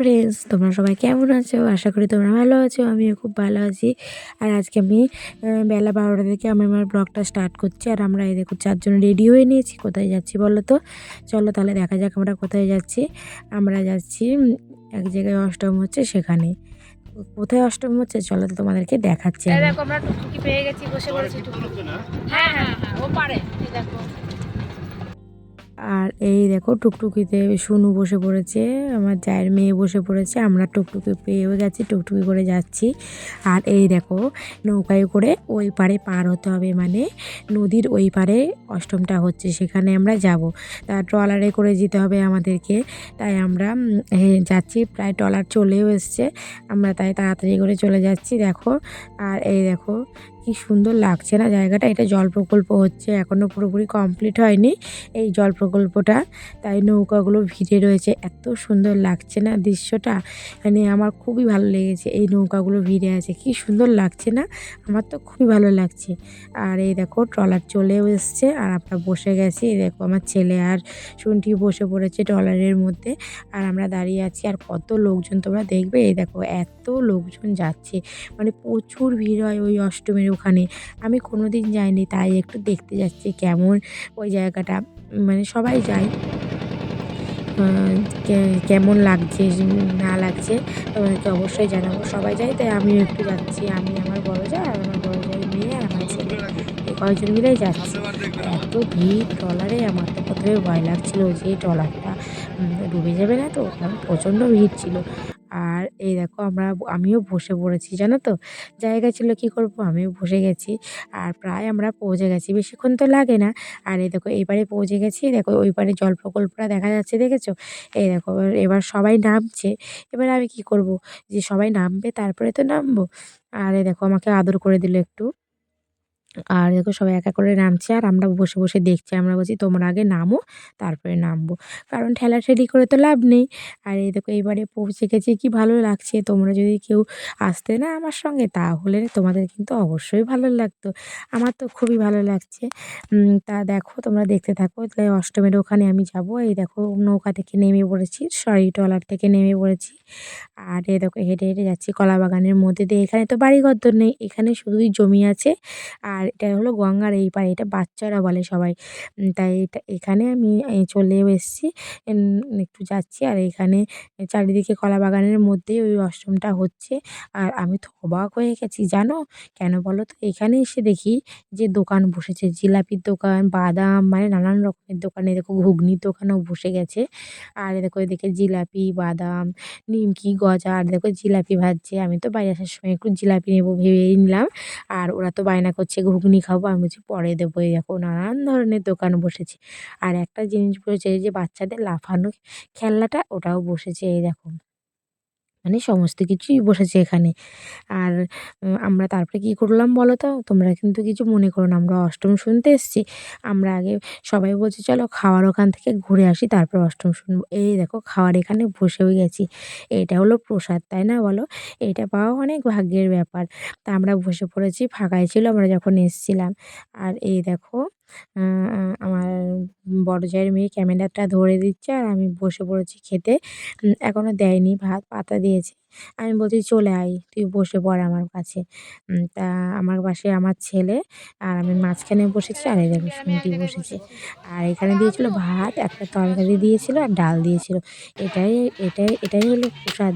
Friends তোমরা সবাই কেমন আছো? আশা করি তোমরা ভালো আছো আমিও খুব ভালো আছি। আর আজকে আমি বেলা বারোটা থেকে আমি আমার ব্লগটা স্টার্ট করছি। আর আমরা এই দেখো চারজন রেডি হয়ে নিয়েছি। কোথায় যাচ্ছি বলো তো? চলো তাহলে দেখা যাক আমরা কোথায় যাচ্ছি। আমরা যাচ্ছি এক জায়গায় অষ্টম হচ্ছে সেখানে। কোথায় অষ্টম হচ্ছে চলো তো তোমাদেরকে দেখাচ্ছি দেখো আমরা পেয়ে গেছি বসে পড়েছি হ্যাঁ হ্যাঁ হ্যাঁ ও পারে দেখো। আর এই দেখো টুকটুকিতে শুনু বসে পড়েছে, আমার জায়ের মেয়ে বসে পড়েছে, আমরা টুকটুকি পেয়েও গেছি টুকটুকি করে যাচ্ছি। আর এই দেখো নৌকায় করে ওই পারে পার হতে হবে মানে নদীর ওই পারে অষ্টমটা হচ্ছে, সেখানে আমরা যাব। তা ট্রলারে করে যেতে হবে আমাদেরকে, তাই আমরা যাচ্ছি, প্রায় ট্রলার চলেও এসছে, আমরা তাই তাড়াতাড়ি করে চলে যাচ্ছি, দেখো। আর এই দেখো কি সুন্দর লাগছে না জায়গাটা, এটা জল প্রকল্প হচ্ছে এখনও পুরোপুরি কমপ্লিট হয়নি, এই জল প্রকল্পটা, তাই নৌকাগুলো ভিড়ে রয়েছে। এত সুন্দর লাগছে না দৃশ্যটা? মানে আমার খুবই ভালো লেগেছে এই নৌকাগুলো ভিড়ে আছে। কি সুন্দর লাগছে না? আমার তো খুবই ভালো লাগছে। আর এই দেখো, ট্রলার চলেও এসছে আর আমরা বসে গেছি। এই দেখো, আমার ছেলে আর শুনটি বসে পড়েছে ট্রলারের মধ্যে। আর আমরা দাঁড়িয়ে আছি। আর কত লোকজন তোমরা দেখবে? এই দেখো, এত লোকজন যাচ্ছে। মানে প্রচুর ভিড় হয় ওই অষ্টমীর ওখানে। আমি কোনো দিন যাইনি, তাই একটু দেখতে যাচ্ছি কেমন ওই জায়গাটা। মানে সবাই যায়। কেমন লাগছে, না লাগছে, তোমাদেরকে অবশ্যই জানাব। সবাই যায়, তাই আমিও একটু যাচ্ছি। আমি, আমার বড় যা আর আমার বড় যাই মেয়ে আর আমার ছেলে। এই কয়েকজন মিলেই যাচ্ছি। এত ভিড় ট্রলারে, আমার তো প্রথমে ভয় লাগছিল যে ট্রলারটা ডুবে যাবে না তো? কারণ প্রচণ্ড ভিড় ছিল। এই দেখো আমরা আমিও বসে পড়েছি, জানো তো? জায়গা ছিল কি করব? আমিও বসে গেছি। আর প্রায় আমরা পৌঁছে গেছি। বেশিক্ষণ তো লাগে না। আর এই দেখো এবারে পৌঁছে গেছি। দেখো, ওই পারে জল প্রকল্পটা দেখা যাচ্ছে, দেখেছ? এই দেখো এবার সবাই নামছে। এবার আমি কি করব? যে সবাই নামবে, তারপরে তো নামবো। আর এই দেখো, আমাকে আদর করে দিল একটু। আর দেখো সবাই একা করে নামছে আর আমরা বসে বসে দেখছি। আমরা বলছি, তোমরা আগে নামো, তারপরে নামবো। কারণ ঠেলাঠেলি করে তো লাভ নেই। আর এই দেখো, এইবারে পৌঁছে গেছি, কি ভালো লাগছে। তোমরা যদি কেউ আসতে না আমার সঙ্গে, তাহলে তোমাদের কিন্তু অবশ্যই ভালো লাগতো। আমার তো খুবই ভালো লাগছে। তা দেখো, তোমরা দেখতে থাকো। তাই অষ্টমীর ওখানে আমি যাব। এই দেখো, নৌকা থেকে নেমে পড়েছি, সরি, ট্রলার থেকে নেমে পড়েছি। আর এই দেখো, হেঁটে হেঁটে যাচ্ছি কলা বাগানের মধ্যে দিয়ে। এখানে তো বাড়িঘর তো নেই, এখানে শুধুই জমি আছে। আর এটা হলো গঙ্গার এই পাড়ে, এটা বাচ্চারা বলে সবাই। তাই এটা, এখানে আমি চলেও এসেছি। একটু যাচ্ছি আর এখানে চারিদিকে কলা বাগানের মধ্যেই ওই অষ্টমটা হচ্ছে। আর আমি তো অবাক হয়ে গেছি, জানো? কেন বলো তো? এখানে এসে দেখি যে দোকান বসেছে, জিলাপির দোকান, বাদাম মানে নানান রকমের দোকানে। দেখো ঘুগনির দোকানও বসে গেছে। আর দেখো এদিকে জিলাপি, বাদাম, নিমকি, গজা, আর দেখো জিলাপি ভাজছে। আমি তো বাইরে আসার সময় একটু জিলাপি নেব ভেবেই নিলাম। আর ওরা তো বায়না করছে ঘুগনি খাব, আমি বলছি পরে দেবো। এই দেখো নানান ধরনের দোকান বসেছে। আর একটা জিনিস বসেছে যে বাচ্চাদের লাফানো খেলনাটা, ওটাও বসেছে, এই দেখো। মানে সমস্ত কিছুই বসেছে এখানে। আর আমরা তারপরে কী করলাম বলো তো? তোমরা কিন্তু কিছু মনে করো না, আমরা অষ্টম শুনতে এসেছি। আমরা আগে সবাই বলছে, চলো খাওয়ার ওখান থেকে ঘুরে আসি, তারপর অষ্টম শুনব। এই দেখো, খাওয়ার এখানে বসেও গেছি। এটা হলো প্রসাদ, তাই না বলো? এটা পাওয়া অনেক ভাগ্যের ব্যাপার। তা আমরা বসে পড়েছি, ফাঁকাই ছিল আমরা যখন এসেছিলাম। আর এই দেখো আমার বড় জায়ের মেয়ে ক্যামেরাটা ধরে দিচ্ছে আর আমি বসে পড়েছি খেতে। এখনও এখনও দেয়নি, ভাত, পাতা দিয়েছে। আমি বলছি, চলে আয়, তুই বসে পড় আমার কাছে। তা আমার পাশে আমার ছেলে আর আমি মাঝখানে বসেছি আর এই দেখো শুনটি বসেছে। আর এখানে দিয়েছিল ভাত, একটা তরকারি দিয়েছিল আর ডাল দিয়েছিল। এটাই এটাই এটাই হলো প্রসাদ,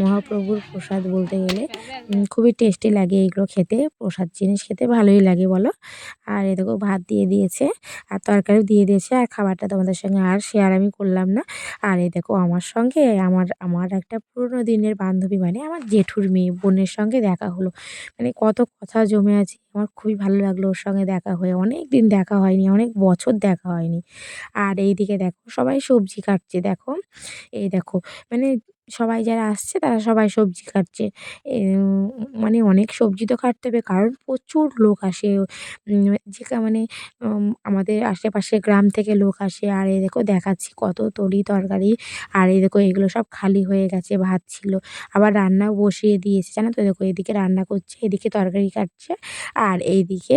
মহাপ্রভুর প্রসাদ বলতে গেলে। খুবই টেস্টি লাগে এগুলো খেতে, প্রসাদ জিনিস খেতে ভালোই লাগে বলো। আর এ দেখো ভাত দিয়ে দিয়েছে আর তরকারিও দিয়ে দিয়েছে আর খাবারটা তোমাদের সঙ্গে আর শেয়ার আমি করলাম না। আর এই দেখো আমার সঙ্গে আমার আমার একটা পুরোনো দিনের বান্ধবী মানে আমার জেঠুর মেয়ে, বোনের সঙ্গে দেখা হলো। মানে কত কথা জমে আছে, আমার খুবই ভালো লাগল ওর সঙ্গে দেখা হয়ে। অনেক দিন দেখা হয়নি, অনেক বছর দেখা হয়নি। আর এইদিকে দেখো সবাই সবজি কাটছে, দেখো। এই দেখো মানে সবাই যারা আসছে তারা সবাই সবজি কাটছে। এ, মানে অনেক সবজি তো কাটতে হবে কারণ প্রচুর লোক আসে। যে মানে আমাদের আশেপাশে গ্রাম থেকে লোক আসে। আর এই দেখো দেখাচ্ছি কত তরি তরকারি। আর এই দেখো এগুলো সব খালি হয়ে গেছে ভাত ছিল। আবার রান্নাও বসিয়ে দিয়েছে। জানো তো দেখো এদিকে রান্না করছে এদিকে তরকারি কাটছে। আর এইদিকে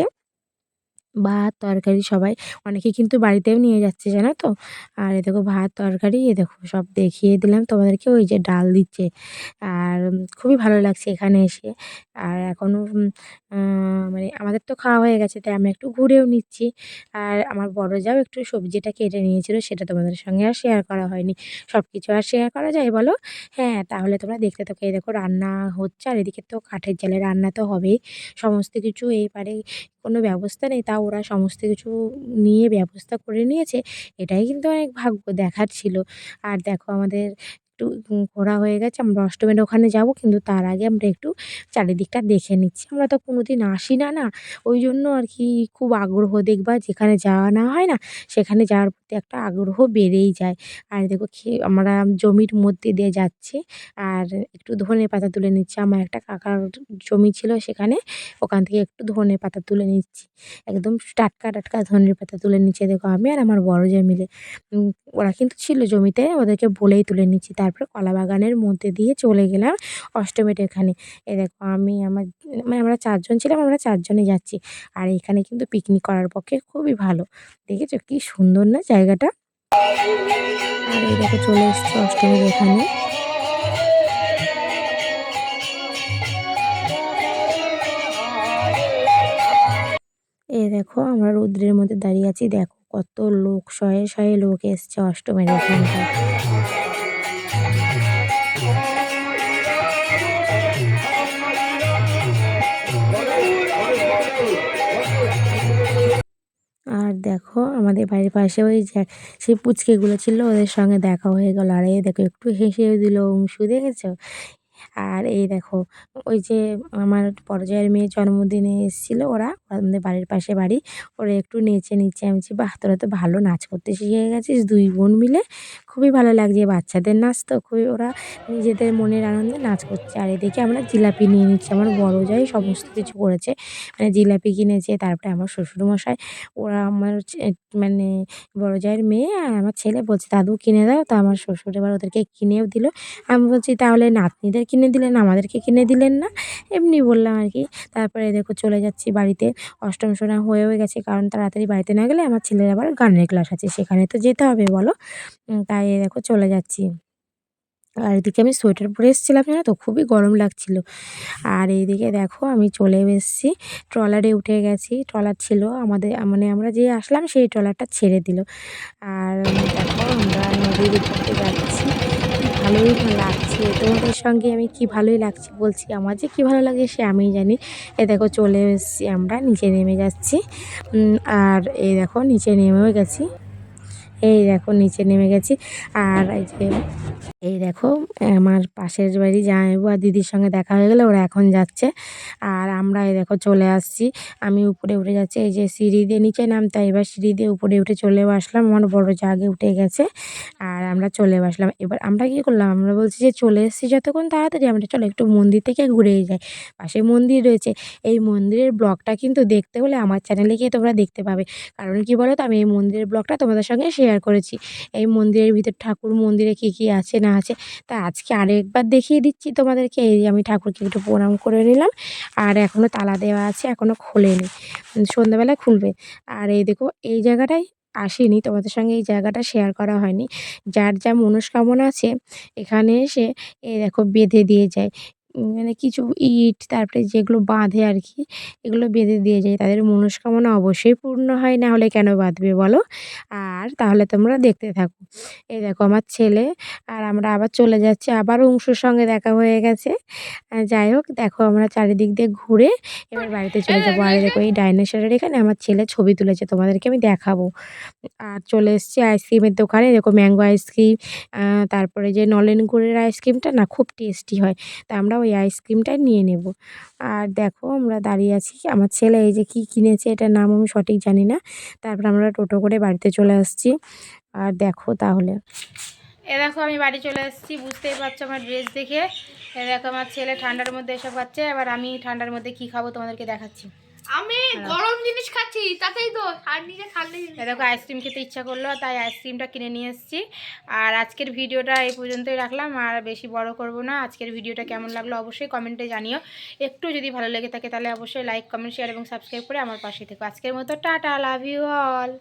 ভাত তরকারি সবাই অনেকে কিন্তু বাড়িতেও নিয়ে যাচ্ছে, জানো তো? আর এ দেখো ভাত, তরকারি, এ দেখো সব দেখিয়ে দিলাম তোমাদেরকে, ওই যে ডাল দিচ্ছে। আর খুবই ভালো লাগছে এখানে এসে। আর এখনও মানে আমাদের তো খাওয়া হয়ে গেছে, তাই আমরা একটু ঘুরেও নিচ্ছি। আর আমার বড় যাও একটু সবজিটা কেটে নিয়েছিল, সেটা তোমাদের সঙ্গে আর শেয়ার করা হয়নি। সব কিছু আর শেয়ার করা যায় বলো? হ্যাঁ তাহলে তোমরা দেখতে থাকো, এই দেখো রান্না হচ্ছে, আর এদিকে তো কাঠের জালে রান্না তো হবেই। সমস্ত কিছু এই পারে কোনো ব্যবস্থা নেই, তা ওরা সমস্ত কিছু নিয়ে ব্যবস্থা করে নিয়েছে, এটাই কিন্তু অনেক ভাগ্য দেখার ছিল। আর দেখো আমাদের একটু ঘোরা হয়ে গেছে। আমরা অষ্টমীর ওখানে যাব, কিন্তু তার আগে আমরা একটু চারিদিকটা দেখে নিচ্ছি। আমরা তো কোনোদিন আসি না না। ওই জন্য আর কি খুব আগ্রহ দেখবা, যেখানে যাওয়া না হয় না, সেখানে যাওয়ার প্রতি একটা আগ্রহ বেড়েই যায়। আর দেখো আমরা জমির মধ্যে দিয়ে যাচ্ছি, আর একটু ধনে পাতা তুলে নিচ্ছি। আমার একটা কাকার জমি ছিল সেখানে, ওখান থেকে একটু ধনে পাতা তুলে নিচ্ছি। একদম টাটকা টাটকা ধনের পাতা তুলে নিচ্ছে, দেখো আমি আর আমার বড় জায় মিলে ওরা কিন্তু ছিল জমিতে, ওদেরকে বলেই তুলে নিচ্ছি। তারপরে কলা বাগানের মধ্যে দিয়ে চলে গেলাম অষ্টমীর এখানে। এ দেখো আমি আমার মানে আমরা চারজন ছিলাম, আমরা চারজনে যাচ্ছি। আর এখানে কিন্তু পিকনিক করার পক্ষে খুবই ভালো। দেখেছ কি সুন্দর না জায়গাটা? আর এই দেখো চলে এসছি অষ্টমীর এখানে। এ দেখো আমরা রৌদ্রের মধ্যে দাঁড়িয়ে আছি। দেখো কত লোক, শয়ে শয়ে লোক এসছে অষ্টমীর এখানটায়। দেখো, আমাদের বাড়ির পাশে ওই যে সেই পুচকেগুলো ছিল, ওদের সঙ্গে দেখা হয়ে গেল। আর এই দেখো, একটু হেসে দিল অংশু, দেখেছ? আর এই দেখো, ওই যে আমার পর্যায়ের মেয়ের জন্মদিনে এসেছিল ওরা, আমাদের বাড়ির পাশে বাড়ি। ওরা একটু নেচে নিচ্ছে, আমি বাহ, তোরা তো ভালো নাচ করতে শিখে গেছিস। দুই বোন মিলে খুবই ভালো লাগছে বাচ্চাদের নাচ তো খুবই, ওরা নিজেদের মনের আনন্দে নাচ করছে। আর এদিকে আমরা জিলাপি নিয়ে নিচ্ছি, আমার বড় যাই সমস্ত কিছু করেছে মানে জিলাপি কিনেছে, তারপরে আমার শ্বশুরমশাই, ওরা আমার মানে বড় জায়ের মেয়ে আর আমার ছেলে বলছে, দাদু, কিনে দাও। তা আমার শ্বশুর এবার ওদেরকে কিনেও দিল। আমি বলছি, তাহলে নাতনিদের কিনে দিলেন, আমাদেরকে কিনে দিলেন না। এমনি বললাম আর কি। তারপরে দেখো চলে যাচ্ছি বাড়িতে। অষ্টম শোনা হয়েও গেছে, কারণ তাড়াতাড়ি বাড়িতে না গেলে আমার ছেলের আবার গানের ক্লাস আছে, সেখানে তো যেতে হবে, বলো। তাই দেখো চলে যাচ্ছি। আর এদিকে আমি সোয়েটার পরে এসেছিলাম, জানো তো? খুবই গরম লাগছিল। আর এইদিকে দেখো আমি চলে এসেছি। ট্রলারে উঠে গেছি। ট্রলার ছিল আমাদের মানে আমরা যে আসলাম সেই ট্রলারটা ছেড়ে দিল। আর দেখো আমরা নদীর উপর যাচ্ছি। ভালোই লাগছে। তোমাদের সঙ্গে আমি কি ভালোই লাগছে বলছি? আমার যে কী ভালো লাগে সে আমি জানি। এ দেখো চলে এসেছি আমরা, নিচে নেমে যাচ্ছি। আর এই দেখো নিচে নেমেও গেছি। এই দেখো, নিচে নেমে গেছি। আর এই যে, এই দেখো, আমার পাশের বাড়ি জামাইবাবু আর দিদির সঙ্গে দেখা হয়ে গেলে, ওরা এখন যাচ্ছে। আর আমরা এই দেখো, চলে আসছি। আমি উপরে উঠে যাচ্ছি, এই যে সিঁড়ি দিয়ে নিচে নামতে, এবার সিঁড়ি দিয়ে উপরে উঠে চলেও আসলাম। আমার বড় জাগে উঠে গেছে, আর আমরা চলে আসলাম। এবার আমরা কী করলাম? আমরা বলছি যে, চলে এসেছি যতক্ষণ তাড়াতাড়ি, আমরা চলো একটু মন্দির থেকে ঘুরেই যাই। পাশে মন্দির রয়েছে। এই মন্দিরের ব্লগটা কিন্তু দেখতে হলে আমার চ্যানেলে গিয়ে তোমরা দেখতে পাবে। কারণ কি বলো তো আমি এই মন্দিরের ব্লগটা তোমাদের সঙ্গে শেয়ার করেছি। এই মন্দিরের ভিতর ঠাকুর মন্দিরে কী কী আছে না আছে তা আজকে আরেকবার দেখিয়ে দিচ্ছি তোমাদেরকে। এই আমি ঠাকুরকে একটু প্রণাম করে নিলাম আর এখনও তালা দেওয়া আছে এখনও খোলেনি। উম, সন্ধ্যাবেলা খুলবে। আর এই দেখো এই জায়গাটায় আসেনি তোমাদের সঙ্গে এই জায়গাটা শেয়ার করা হয়নি। যার যা মনস্কামনা আছে এখানে এসে এই দেখো বেঁধে দিয়ে যায়। মানে কিছু ইট, তারপরে যেগুলো বাঁধে আর কি এগুলো বেঁধে দিয়ে যায় তাদের মনস্কামনা অবশ্যই পূর্ণ হয়, না হলে কেন বাঁধবে বলো? আর তাহলে তোমরা দেখতে থাকো। এই দেখো আমার ছেলে, আর আমরা আবার চলে যাচ্ছি, আবার অংশুর সঙ্গে দেখা হয়ে গেছে। যাই হোক, দেখো আমরা চারিদিক দিয়ে ঘুরে এবার বাড়িতে চলে যাব। আর দেখো এই ডাইনোসরের এখানে আমার ছেলে ছবি তুলেছে, তোমাদেরকে আমি দেখাবো। আর চলে এসেছি আইসক্রিমের দোকানে, দেখো ম্যাঙ্গো আইসক্রিম তারপরে যে নলেন গুড়ের আইসক্রিমটা না খুব টেস্টি হয়। তা আমরা ওই আইসক্রিমটাই নিয়ে নেব। আর দেখো আমরা দাঁড়িয়ে আছি, আমার ছেলে এই যে কী কিনেছে এটার নাম আমি সঠিক জানি না। তারপর আমরা টোটো করে বাড়িতে চলে আসছি। আর দেখো তাহলে। এ দেখো আমি বাড়ি চলে এসেছি বুঝতেই পারছ আমার ড্রেস দেখে। এ দেখো আমার ছেলে ঠান্ডার মধ্যে এসব খাচ্ছে, এবার আমি ঠান্ডার মধ্যে কি খাব তোমাদেরকে দেখাচ্ছি। আমি গরম জিনিস খাচ্ছি তাতেই তো আর নিজে এই দেখো আইসক্রিম খেতে ইচ্ছা করল তাই আইসক্রিমটা কিনে নিয়ে এসেছি। আর আজকের ভিডিওটা এই পর্যন্তই রাখলাম আর বেশি বড় করব না। আজকের ভিডিওটা কেমন লাগল অবশ্যই কমেন্টে জানিও। একটু যদি ভালো লেগে থাকে তাহলে অবশ্যই লাইক কমেন্ট শেয়ার এবং সাবস্ক্রাইব করে আমার পাশে থেকো। আজকের মতো টাটা লাভ ইউ অল